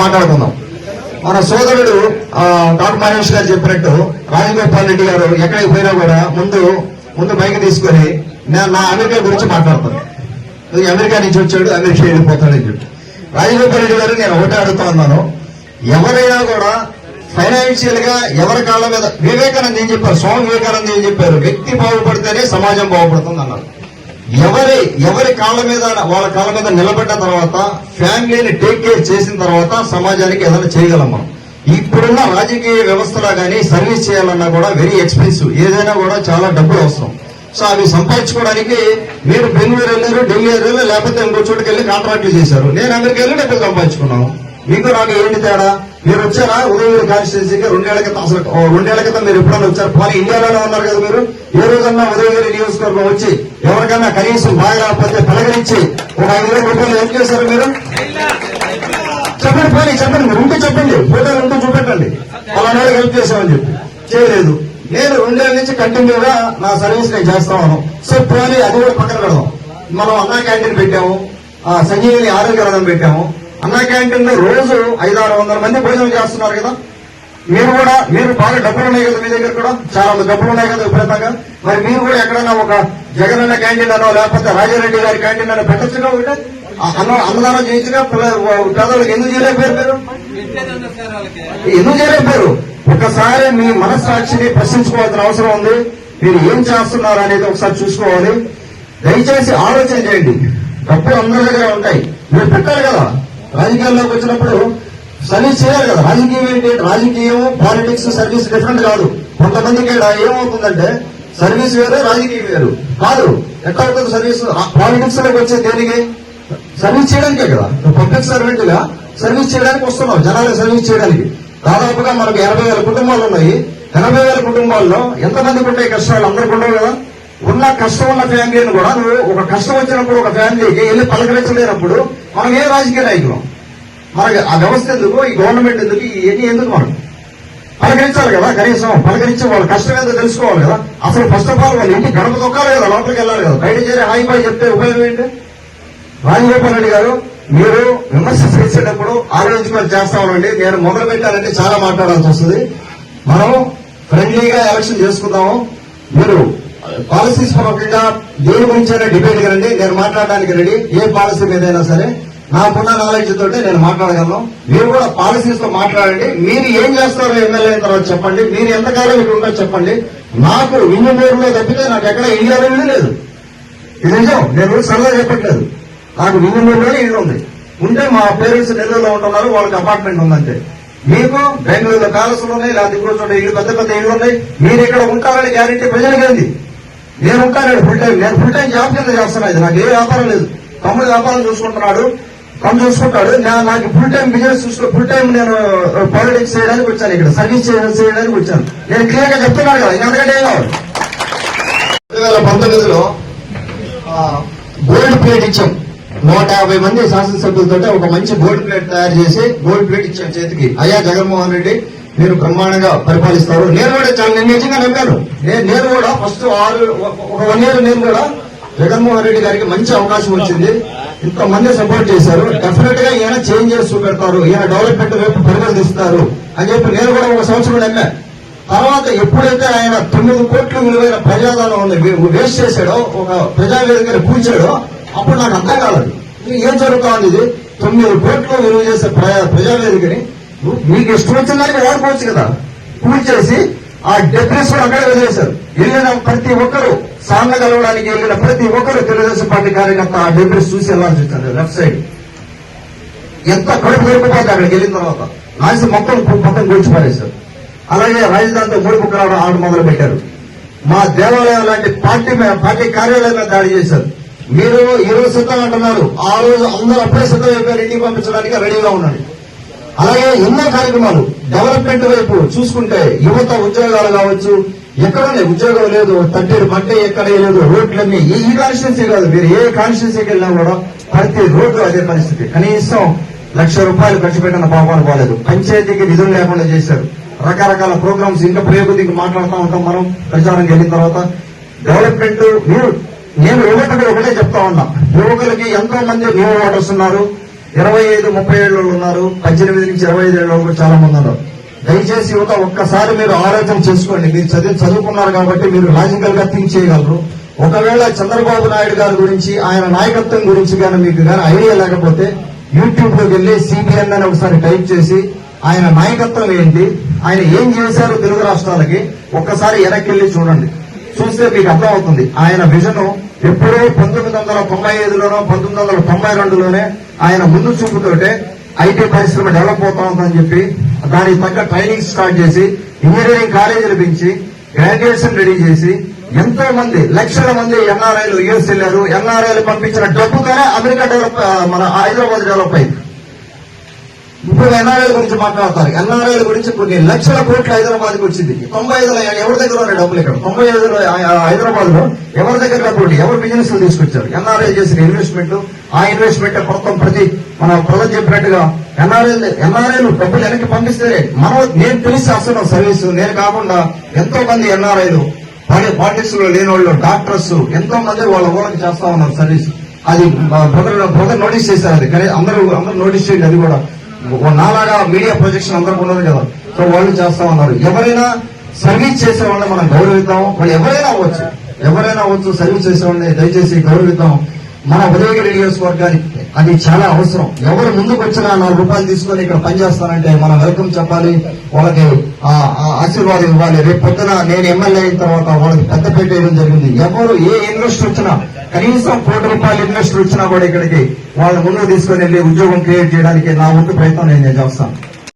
మాట్లాడుకుందాం. మన సోదరుడు డాక్టర్ మహేష్ గారు చెప్పినట్టు రాజగోపాల్ రెడ్డి గారు ఎక్కడికి పోయినా కూడా ముందు ముందు బైక్ తీసుకొని నేను నా అమెరికా గురించి మాట్లాడతాను నువ్వు అమెరికా నుంచి వచ్చాడు అమెరికా వెళ్ళిపోతాడని చెప్పి. రాజగోపాల్ రెడ్డి గారు నేను ఒకటే అడుగుతా ఉన్నాను. ఎవరైనా కూడా ఫైనాన్షియల్గా ఎవరి కాళ్ళ మీద వివేకానంద ఏం చెప్పారు? స్వామి వివేకానంద ఏం చెప్పారు? వ్యక్తి బాగుపడితేనే సమాజం బాగుపడుతుంది అన్నారు ఎవరి ఎవరి కాళ్ళ మీద వాళ్ళ కాళ్ళ మీద నిలబడ్డ తర్వాత ఫ్యామిలీని టేక్ కేర్ చేసిన తర్వాత సమాజానికి ఏదైనా చేయగలం మనం ఇప్పుడున్న రాజకీయ వ్యవస్థలో కానీ సర్వీస్ చేయాలన్నా కూడా వెరీ ఎక్స్పెన్సివ్ ఏదైనా కూడా చాలా డబ్బులు అవసరం. సో అవి సంపాదించుకోవడానికి మీరు బెంగళూరు వెళ్ళారు ఢిల్లీ వెళ్ళారు లేకపోతే ఇంకో చోటుకి వెళ్ళి కాంట్రాక్ట్లు చేశారు. నేను అమెరికా వెళ్ళి డబ్బులు సంపాదించుకున్నాను. మీకు నాకు ఏంటి తేడా? మీరు వచ్చారా? ఉదయగిరి కాన్స్టిట్యున్సీకి రెండేళ్ళ క్రితం అసలు రెండేళ్ళ క్రితం మీరు ఎప్పుడైనా వచ్చారు? పోనీ ఇండియాలోనే ఉన్నారు కదా మీరు? ఏ రోజన్నా ఉదయగిరి నియోజకవర్గం వచ్చి ఎవరికన్నా కనీసం బాగా రాకపోతే పలకరించి ఒక ఐదు వేల రూపాయలు ఏం చేశారు మీరు? చెప్పండి పోనీ చెప్పండి మీరు ఉంటే చెప్పండి ఫోటోలు ఉంటే చూపెట్టండి. అలా హెల్ప్ చేశామని చెప్పి. చేయలేదు. నేను రెండేళ్ళ నుంచి కంటిన్యూగా నా సర్వీస్ నేను చేస్తా ఉన్నాను. సో పోనీ అది కూడా పక్కన పెడదాం. మనం అన్నా క్యాంటీన్ పెట్టాము ఆ, సంజీవిని ఆరోగ్య రథం పెట్టాము. అన్న క్యాంటీన్లో రోజు ఐదారు వందల మంది భోజనం చేస్తున్నారు కదా. మీరు కూడా మీరు బాగా డబ్బులు ఉన్నాయి కదా మీ దగ్గర కూడా? చాలా మంది డబ్బులు ఉన్నాయి కదా విపరీతంగా. మరి మీరు కూడా ఎక్కడైనా ఒక జగన్ అన్న క్యాంటీన్ అనో లేకపోతే రాజారెడ్డి గారి క్యాంటీన్ అనో పెట్టచ్చుగా ఒకటి? అన్న అన్నదానం చేయించగా పిల్ల- పేదలకు ఎందుకు చేయలేకపోయారు మీరు? ఎందుకు చేయలేకపోయారు? ఒకసారి మీ మనస్సాక్షిని ప్రశ్నించుకోవాల్సిన అవసరం ఉంది. మీరు ఏం చేస్తున్నారు అనేది ఒకసారి చూసుకోవాలి. దయచేసి ఆలోచన చేయండి. డబ్బులు అందరి దగ్గర ఉంటాయి. మీరు పెట్టాలి కదా. రాజకీయాల్లోకి వచ్చినప్పుడు సర్వీస్ చేయాలి కదా. రాజకీయం ఏంటి? రాజకీయం పాలిటిక్స్ సర్వీస్ డిఫరెంట్ కాదు. కొంతమందికి ఏమవుతుందంటే సర్వీస్ వేరు రాజకీయం వేరు. కాదు ఎట్లా సర్వీస్ పాలిటిక్స్లోకి వచ్చే దేనికి? సర్వీస్ చేయడానికే కదా. పబ్లిక్ సర్వెంట్గా సర్వీస్ చేయడానికి వస్తున్నాం జనాలకు సర్వీస్ చేయడానికి. దాదాపుగా మనకు ఎనభై వేల కుటుంబాలు ఉన్నాయి. ఎనభై వేల కుటుంబాల్లో ఎంతమందికి ఉంటాయి కష్టాలు? అందరికి ఉండవు కదా. ఉన్న కష్టం ఉన్న ఫ్యామిలీని కూడా నువ్వు ఒక కష్టం వచ్చినప్పుడు ఒక ఫ్యామిలీకి వెళ్ళి పలకరించలేనప్పుడు మనం ఏ రాజకీయ నాయకులం? మనకి ఆ వ్యవస్థ ఎందుకు? ఈ గవర్నమెంట్ ఎందుకు? ఇవన్నీ ఎందుకు మనం? పలకరించాలి కదా కనీసం. పలకరించే వాళ్ళ కష్టం ఏదో తెలుసుకోవాలి కదా. అసలు ఫస్ట్ ఆఫ్ ఆల్ వాళ్ళు ఇంటి గడప తొక్కాలి కదా లోపలికి వెళ్ళాలి కదా. బయట చేరే హాయి బాయ్ చెప్తే ఉపయోగం ఏంటి? రాజగోపాల్ రెడ్డి గారు మీరు విమర్శ చేసేటప్పుడు ఆలోచించుకొని చేస్తా ఉండండి. నేను మొదలు పెట్టాలంటే చాలా మాట్లాడాల్సి వస్తుంది. మనం ఫ్రెండ్లీగా ఎలక్షన్ చేసుకుందాము. మీరు పాలసీస్ పరంగా దేని గురించైనా డిబేట్ కదండి నేను మాట్లాడడానికి రెడీ. ఏ పాలసీ మీదైనా సరే నాకున్న నాలెడ్జ్ తోటి నేను మాట్లాడగలను. మీరు కూడా పాలసీస్తో మాట్లాడండి. మీరు ఏం చేస్తారో ఎమ్మెల్యే అయిన తర్వాత చెప్పండి. మీరు ఎంతకాలం ఇక్కడ ఉందో చెప్పండి. నాకు వింజమూరులో తప్పితే నాకు ఎక్కడ ఇంజనీరింగ్ లేదు. ఇది నిజం. నేను సరదా చెప్పట్లేదు. నాకు వింజమూరులోనే ఇల్లు ఉంది ఉంటే మా పేరెంట్స్ నెల్లూరులో ఉంటున్నారు వాళ్ళకి అపార్ట్మెంట్ ఉందంటే. మీకు బెంగళూరులో ప్యాలెస్లు ఉన్నాయి లేకపోతే ఇంకో చోట ఇల్లు పెద్ద పెద్ద ఇల్లు ఉన్నాయి. మీరు ఇక్కడ ఉంటారని గ్యారెంటీ ప్రజలకు నేను ఉంటాను ఫుల్ టైం నేను ఫుల్ టైం జాబ్ కింద చేస్తున్నా. ఇది నాకు ఏ వ్యాపారం లేదు. తమ్ముడు వ్యాపారం చూసుకుంటున్నాడు తను చూసుకుంటాడు. నా- నాకు ఫుల్ టైం బిజినెస్ చూసుకో ఫుల్ టైం నేను uh, పాలిటిక్స్ చేయడానికి వచ్చాను ఇక్కడ. సర్వీస్ చేయడానికి వచ్చాను. నేను క్లియర్గా చెప్తున్నాను కదా ఎందుకంటే ఏం కావాలి రెండు వేల పంతొమ్మిదిలో గోల్డ్ ప్లేట్ ఇచ్చాం. నూట యాభై మంది శాసనసభ్యులతో ఒక మంచి గోల్డ్ ప్లేట్ తయారు చేసి గోల్డ్ ప్లేట్ ఇచ్చాం చేతికి. అయ్యా జగన్మోహన్ రెడ్డి మీరు బ్రహ్మాండంగా పరిపాలిస్తారు. నేను కూడా చాలా నిజంగా నమ్మాను నేను కూడా ఫస్ట్ ఆరు ఒక వన్ ఇయర్ నేను కూడా జగన్మోహన్ రెడ్డి గారికి మంచి అవకాశం వచ్చింది. ఇంతమంది సపోర్ట్ చేశారు. డెఫినెట్గా ఈయన చేంజ్ చేసి చూపెడతారు. ఈయన డెవలప్మెంట్ వైపు పరిగణిస్తారు అని చెప్పి నేను కూడా ఒక సంవత్సరం నమ్మా తర్వాత ఎప్పుడైతే ఆయన తొమ్మిది కోట్ల విలువైన ప్రజాదానం ఉంది వేస్ట్ చేశాడో ఒక ప్రజావేదికని కూల్చాడో అప్పుడు నాకు అర్థం కాలేదు. ఏం జరుగుతా ఉంది ఇది? తొమ్మిది కోట్లు విలువ చేసే ప్రజా ప్రజావేదికని మీకు ఇష్టం వచ్చిన దానికి వాడుకోవచ్చు కదా. కూల్చేసి ఆ డెబ్రిస్ కూడా అక్కడే వదిలేశారు. వెళ్ళిన ప్రతి ఒక్కరు సాన్న కలవడానికి వెళ్ళిన ప్రతి ఒక్కరు తెలుగుదేశం పార్టీ కార్యకర్త ఆ డెబ్రిస్ చూసి వెళ్ళాలని చూస్తారు లెఫ్ట్ సైడ్ ఎంత కడుపు దొరికిపోతే అక్కడికి వెళ్ళిన తర్వాత నాసి మొత్తం మొత్తం కూర్చి పారేశారు. అలాగే రాజధానితో మూడు రావడం ఆట మొదలు పెట్టారు. మా దేవాలయం లాంటి పార్టీ పార్టీ కార్యాలయం మీద దాడి చేశారు. మీరు ఈ రోజు సిద్ధం అంటున్నారు. ఆ రోజు అందరూ అప్పుడే సిద్ధం అయిపోయారు ఇంటికి పంపించడానికి రెడీగా ఉన్నాడు అలాగే ఎన్నో కార్యక్రమాలు డెవలప్మెంట్ వైపు చూసుకుంటే యువత ఉద్యోగాలు కావచ్చు ఎక్కడనే ఉద్యోగం లేదు తట్టేడు పంట ఎక్కడ లేదు రోడ్లన్నీ ఈ ఈ కాన్స్టిట్యున్సీ కాదు మీరు ఏ కాన్స్టిట్యున్సీకి వెళ్ళినా కూడా ప్రతి రోడ్డు అదే పరిస్థితి. కనీసం లక్ష రూపాయలు ఖర్చు పెట్టిన పాపాలు పోలేదు. పంచాయతీకి నిధులు లేకుండా చేశారు. రకరకాల ప్రోగ్రామ్స్ ఇంకా ప్రయోగతికి మాట్లాడుతూ ఉంటాం మనం ప్రచారం వెళ్ళిన తర్వాత. డెవలప్మెంట్ మీరు నేను యువకుడు ఒకటే చెప్తా ఉన్నా. యువకులకి ఎంతో మంది న్యూ ఓటర్స్ ఉన్నారు. ఇరవై ఐదు ముప్పై ఏళ్ళు ఉన్నారు. పద్దెనిమిది నుంచి ఇరవై ఐదు ఏళ్ళు వరకు చాలా మంది ఉన్నారు. దయచేసి యువత ఒక్కసారి మీరు ఆలోచన చేసుకోండి. మీరు చదివి చదువుకున్నారు కాబట్టి మీరు లాజికల్గా థింక్ చేయగలరు. ఒకవేళ చంద్రబాబు నాయుడు గారి గురించి ఆయన నాయకత్వం గురించి కానీ మీకు కానీ ఐడియా లేకపోతే యూట్యూబ్లోకి వెళ్ళి సిబిఎన్ అని ఒకసారి టైప్ చేసి ఆయన నాయకత్వం ఏంటి ఆయన ఏం చేశారు తెలుగు రాష్ట్రాలకి ఒక్కసారి వెనక్కి వెళ్ళి చూడండి. చూస్తే మీకు అర్థమవుతుంది. ఆయన విజను ఎప్పుడో పంతొమ్మిది వందల తొంభై ఐదులోనో పంతొమ్మిది వందల తొంభై రెండులోనే ఆయన ముందు చూపుతోటే ఐటీ పరిశ్రమ డెవలప్ అవుతా ఉందని చెప్పి దానికి తగ్గ ట్రైనింగ్ స్టార్ట్ చేసి ఇంజనీరింగ్ కాలేజీలు పెంచి గ్రాడ్యుయేషన్ రెడీ చేసి ఎంతో మంది లక్షల మంది ఎన్ఆర్ఐలు యూఎస్ వెళ్ళారు ఎన్ఆర్ఐలు పంపించిన డబ్బుతోనే అమెరికా డెవలప్ మన హైదరాబాద్ డెవలప్ అయింది. ఇప్పుడు ఎన్ఆర్ఐల గురించి మాట్లాడతారు ఎన్ఆర్ఐల గురించి కొన్ని లక్షల కోట్లు హైదరాబాద్కి వచ్చింది. తొంభై ఐదులో ఎవరి దగ్గర ఉన్నాయి డబ్బులు ఇక్కడ? తొంభై ఐదులో హైదరాబాద్లో ఎవరి దగ్గర డబ్బులు ఎవరు బిజినెస్ తీసుకొచ్చారు? ఎన్ఆర్ఐ చేసిన ఇన్వెస్ట్మెంట్ ఆ ఇన్వెస్ట్మెంట్ మొత్తం ప్రతి మన ప్రజలు చెప్పినట్టుగా ఎన్ఆర్ఐ ఎన్ఆర్ఐలు డబ్బులు వెనక్కి పంపిస్తే మనం నేను తెలిసి వస్తున్నాం సర్వీస్ నేను కాకుండా ఎంతో మంది ఎన్ఆర్ఐలు పాలిటిక్స్లో లేని వాళ్ళు డాక్టర్స్ ఎంతో మంది వాళ్ళ ఊళ్ళకి చేస్తా ఉన్నారు సర్వీస్ అది బ్రదర్ బ్రదర్ నోటీస్ చేశారు. అది కానీ అందరూ అందరూ నోటీస్ చేయండి అది కూడా. నాలాగా మీడియా ప్రొజెక్షన్ అందరూ ఉన్నది కదా. సో వాళ్ళు చేస్తా ఉన్నారు. ఎవరైనా సర్వీస్ చేసే వాళ్ళని మనం గౌరవిద్దాం. వాళ్ళు ఎవరైనా అవ్వచ్చు. ఎవరైనా అవ్వచ్చు సర్వీస్ చేసే వాళ్ళని దయచేసి గౌరవిద్దాం. మన ఉదయగిరి నియోజకవర్గానికి అది చాలా అవసరం. ఎవరు ముందుకు వచ్చినా నాలుగు రూపాయలు తీసుకొని ఇక్కడ పనిచేస్తానంటే మనం వెల్కమ్ చెప్పాలి. వాళ్ళకి ఆ ఆశీర్వాదం ఇవ్వాలి. రేపు పొద్దున నేను ఎమ్మెల్యే అయిన తర్వాత వాళ్ళకి పెద్ద పేట వేయడం జరిగింది. ఎవరు ఏ ఇన్వెస్టర్ వచ్చినా కనీసం కోటి రూపాయలు ఇన్వెస్టర్ వచ్చినా కూడా ఇక్కడికి వాళ్ళ ముందుకు తీసుకొని వెళ్ళి ఉద్యోగం క్రియేట్ చేయడానికి నా వంతు ప్రయత్నం నేను చేస్తాను.